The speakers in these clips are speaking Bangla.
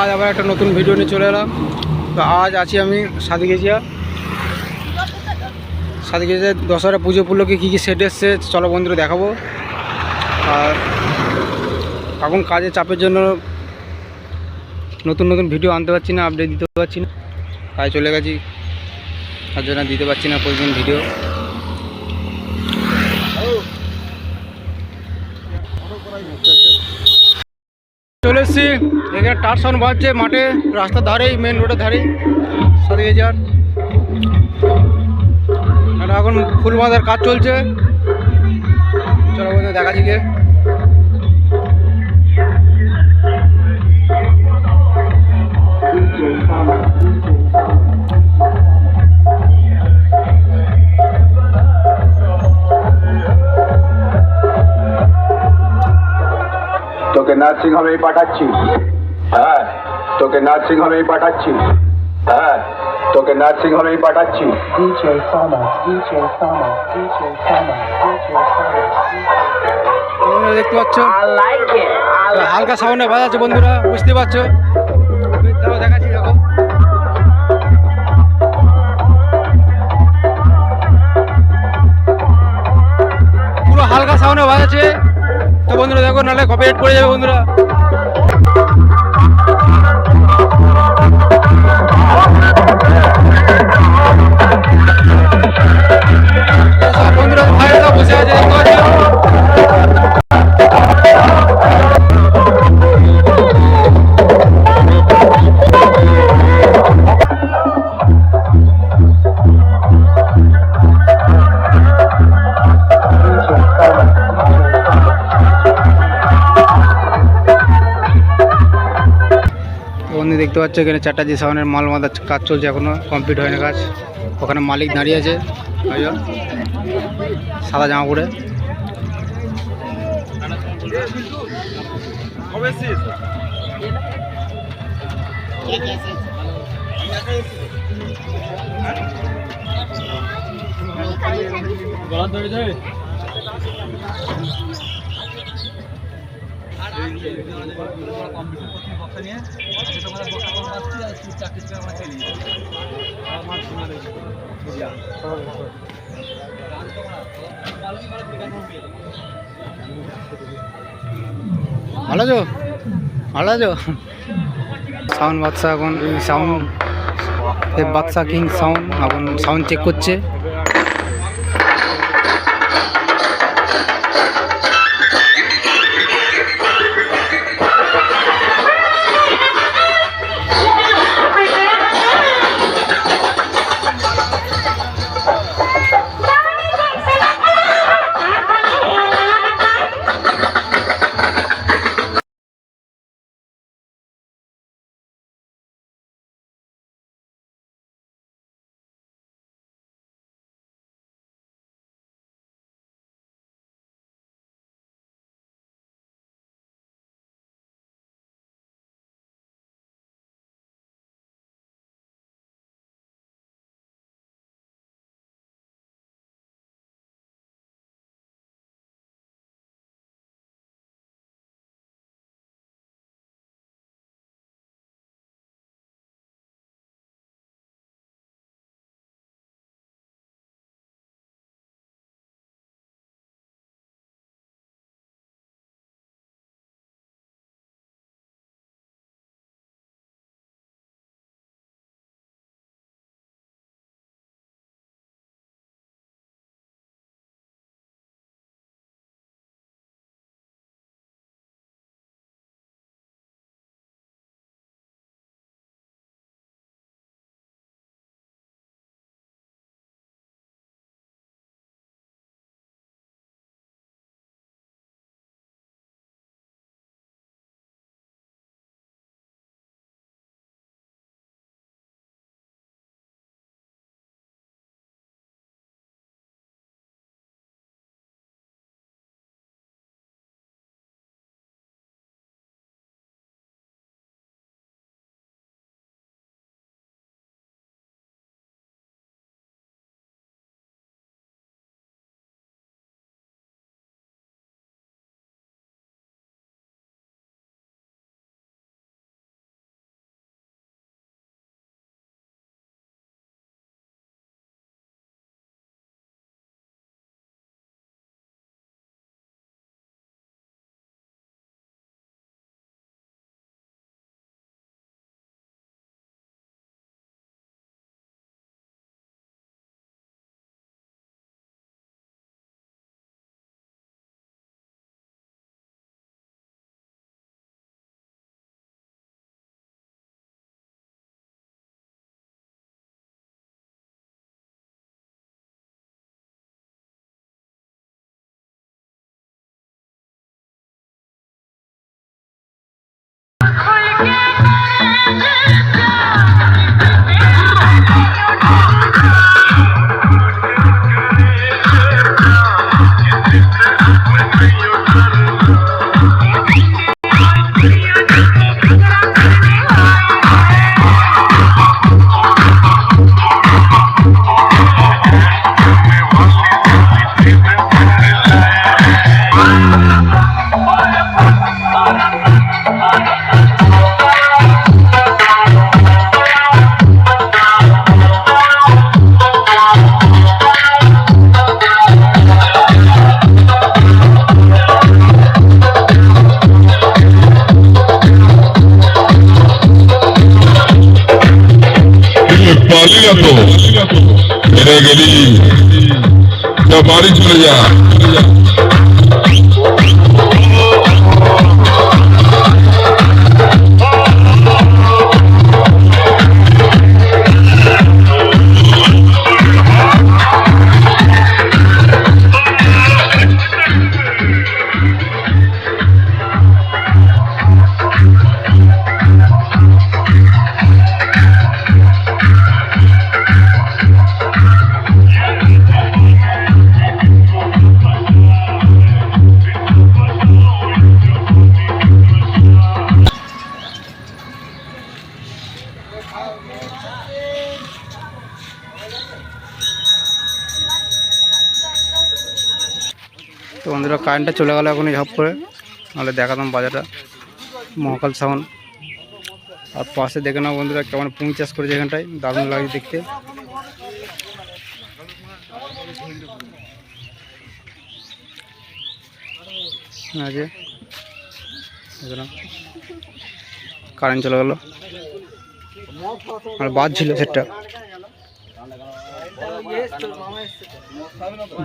আজ আবার একটা নতুন ভিডিও নিয়ে চলে এলাম। তো আজ আছি আমি সাদিকেজিয়া সাদিকেজিয়া দশহরা পুজো উপলক্ষে কী কী সেট এসছে, চলো বন্ধুরা দেখাবো। আর এখন কাজের চাপের জন্য নতুন নতুন ভিডিও আনতে পারছি না আপডেট দিতে পারছি না। কাজে চলে গেছি, তার জন্য দিতে পারছি না প্রতিদিন ভিডিও চলে এসছি। এখানে টার সাউন্ড বাজছে মাঠে, রাস্তার ধারেই মেন রোডের ধারেই। সরিয়ে যান। এখন ফুল বাঁধার কাজ চলছে। চলো দেখা দিকে তোকে নার্সিং হোমেই পাঠাচ্ছি। হ্যাঁ তোকে নার্সিং হোমেই পাঠাচ্ছি। হ্যাঁ তোকে নার্সিং হোমেই পাঠাচ্ছি দেখতে পাচ্ছ? হালকা সাউন্ডে বাজাচ্ছে বন্ধুরা বুঝতে পারছ? দেখাচ্ছি দেখো। পুরো হালকা সাউন্ডে বাজাচ্ছে। তো বন্ধুরা দেখো নাহলে কপিরাইট পড়ে যাবে বন্ধুরা। পাচ্ছ এখানে চারটা সাউন্ডের মাল মাদার কাজ চলছে এখনও কমপ্লিট হয়নি কাজ। ওখানে মালিক দাঁড়িয়ে আছে সাদা জামা পরে। ভালো আছো? ভালো আছো? সাউন্ড বাদশা এখন, সাউন্ড বাদশা কিং সাউন্ড, এখন সাউন্ড চেক করছে। পালি না তো হেরে গেলি বাড়ি চলে যা কারেন্টটা চলে গেল এখনই ঝপ করে। নাহলে দেখাতাম বাজারটা। মহাকাল সাউন্ড। আর পাশে দেখে নাও বন্ধুরা কেমন পুং চাষ করেছে এখানটায়। দারুণ লাগে দেখতে। কারেন্ট চলে গেল। আর বাদ ছিল সেটটা।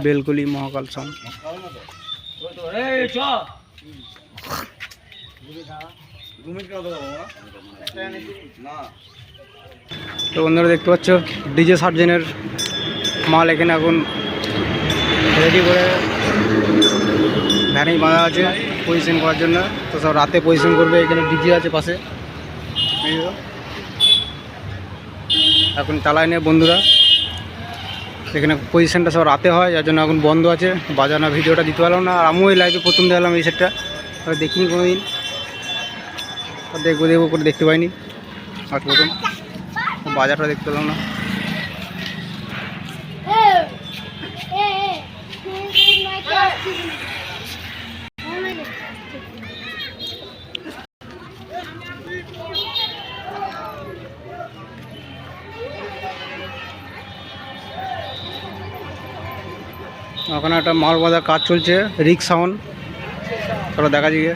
বেলগুলি মহাকাল সাউন্ড। তো বন্ধুরা দেখতে পাচ্ছ, ডিজে সার্জেনের মাল এখানে এখন রেডি করে ভ্যানেই বাঁধা আছে পজিশন করার জন্য। তো সব রাতে পজিশন করবে, এখানে ডিজে আছে পাশে। এখন চালায় নেই বন্ধুরা। এখানে পজিশানটা সব রাতে হয় যার জন্য এখন বন্ধ আছে বাজানো ভিডিওটা দিতে পারলাম না আর আমিও এই লাইভে প্রথম দেখলাম এই সেটটা দেখিনি কোনো দিন দেখব দেখব করে দেখতে পাইনি আর প্রথম বাজারটা দেখতে পেলাম না! ওখানে একটা মাল বাঁধার কাজ চলছে, রিক সাউন্ড। চলো দেখা যাবে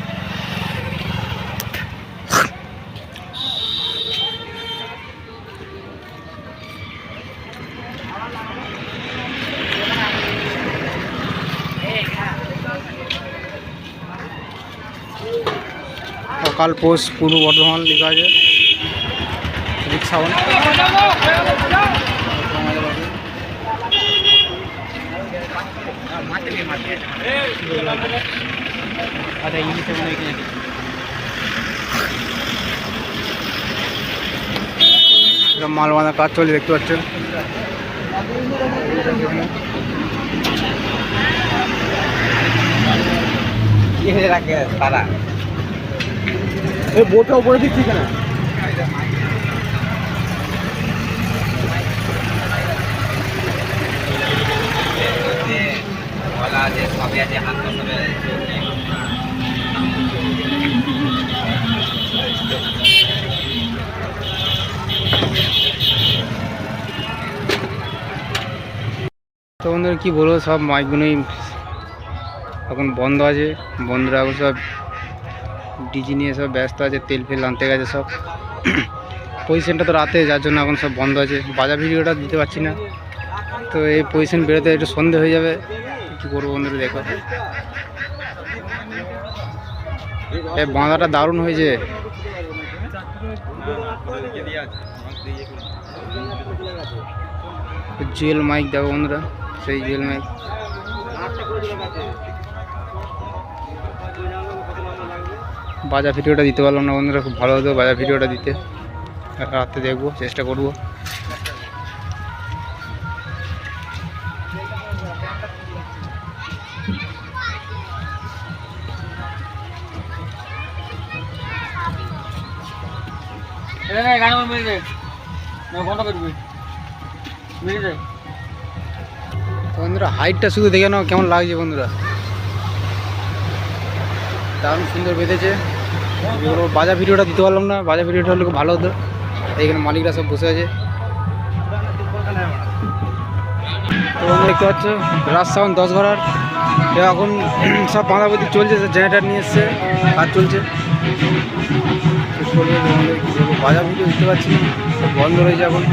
সকাল পোস্ট, পূর্ব বর্ধমান লেখা আছে। রিক আচ্ছা ইংলিশে মনে হয় এটা মাল বাঁধা কাজ চলে দেখতে পাচ্ছেন। বোটটা উপরে দিচ্ছি কেন তো বন্ধুরা, কী বলব, সব মাইকগুলোই এখন বন্ধ আছে। বন্ধুরা এখন সব ডিজি নিয়ে সব ব্যস্ত আছে, তেল ফেল আনতে গেছে সব। পজিশনটা তো রাতে, যার জন্য এখন সব বন্ধ আছে। বাজার ভিডিওটা দিতে পারছি না। তো এই পজিশন বেরোতে একটু সন্ধে হয়ে যাবে। কী করব বন্ধুরা, দেখো। এই বাঁধাটা দারুণ হয়েছে। জুয়েল মাইক দেখো বন্ধুরা, সেই জুয়েল মাইক। বাজার ভিডিওটা দিতে পারলাম না বন্ধুরা, খুব ভালো হতো বাজার ভিডিওটা দিতে। রাত্রে দেখব, চেষ্টা করব। বন্ধুরা হাইটটা শুধু দেখে নাও কেমন লাগছে বন্ধুরা। দারুণ সুন্দর বেঁধেছে। বাজার ভিডিওটা দিতে পারলাম না, বাজার ভিডিওটা হলে খুব ভালো হতো। এইখানে মালিকরা সব বসে আছে। দেখতে পাচ্ছ রাজ সাউন্ড দশ ঘরার এখন সব বাঁধাবাঁধি চলছে, জেনারেটার নিয়ে এসছে, কাজ চলছে। বাজার ভিডিও দিতে পারছি না সব বন্ধ রয়েছে এখন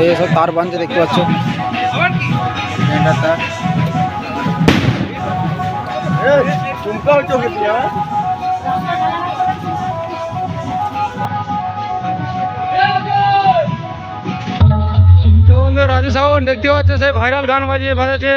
এই সব তার। বাঁধছে দেখতে পাচ্ছ তার রাজু সাউন্ড দেখতে পাচ্ছ সেই ভাইরাল গান বাজিয়ে বাজাচ্ছে।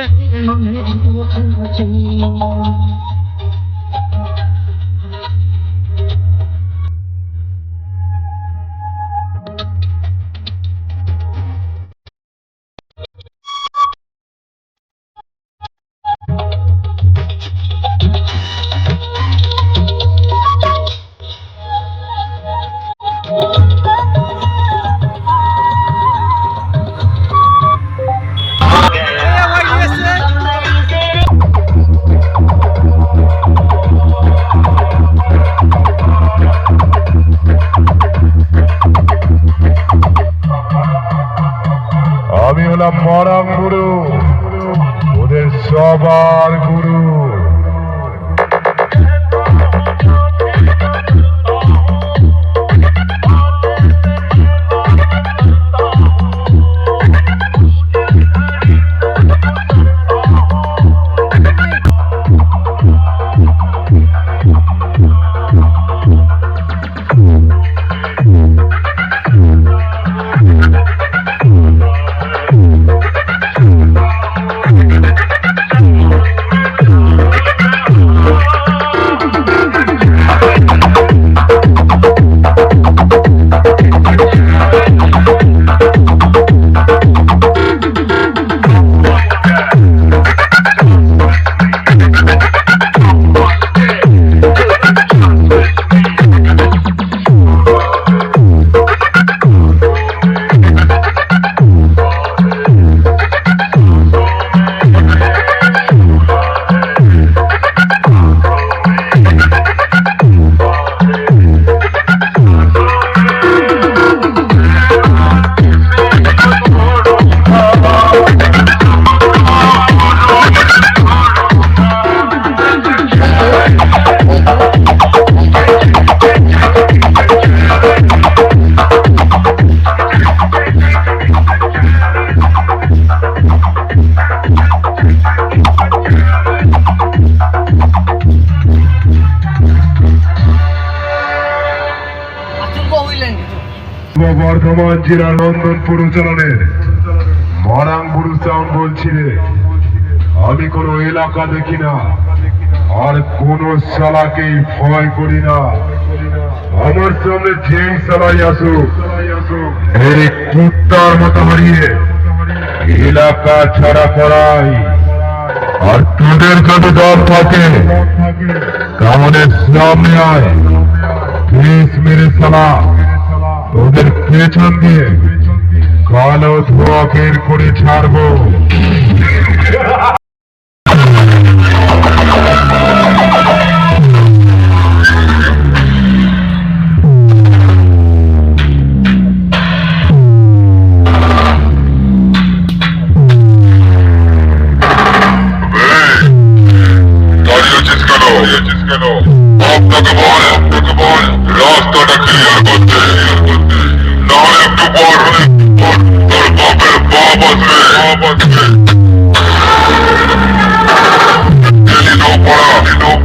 বর্ধমান জেলা নন্দনপুর উচ্চারণের মরাং বুড়ু সাউন্ড বলছি রে। আমি কোনো এলাকা দেখি না। আর কোন শালাকেই ভয় করি না। আমার সামনে যে শালাই আসুক কুত্তার মতো হারিয়ে এলাকা ছাড়া করাই। আর তোদের যদি দল থাকে কামনের সামনে আয়। মেরে সালা তোদের পেছন দিয়ে কালো ধোয়া বের করে ছাড়বো।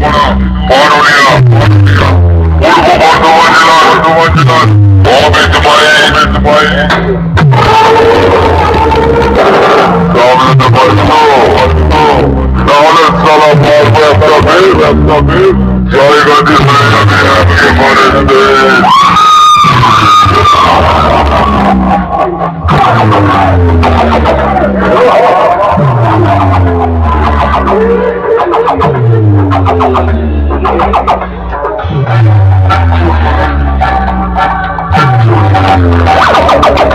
buna. Var oraya. Var oraya. Vur bu bardavancılar. Bardavancılar. Abi itibariye eğil itibariye. Sağolun da başlı. Sağolun sana bağırma yapabilir. Yapabilir. Saygı dinleyemeyen kemanetteyiz. দেব এসকিউ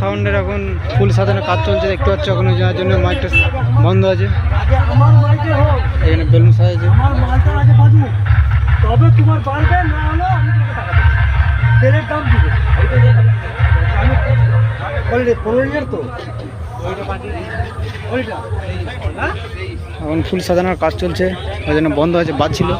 সাউন্ডের এখন ফুল সাজানোর কাজ চলছে, দেখতে পাচ্ছ এখন যার জন্য মাইকটা বন্ধ আছে। এখানে বেলুন সাজাচ্ছে। এখন ফুল সাজানোর কাজ চলছে, ওই জন্য বন্ধ আছে বাজছিল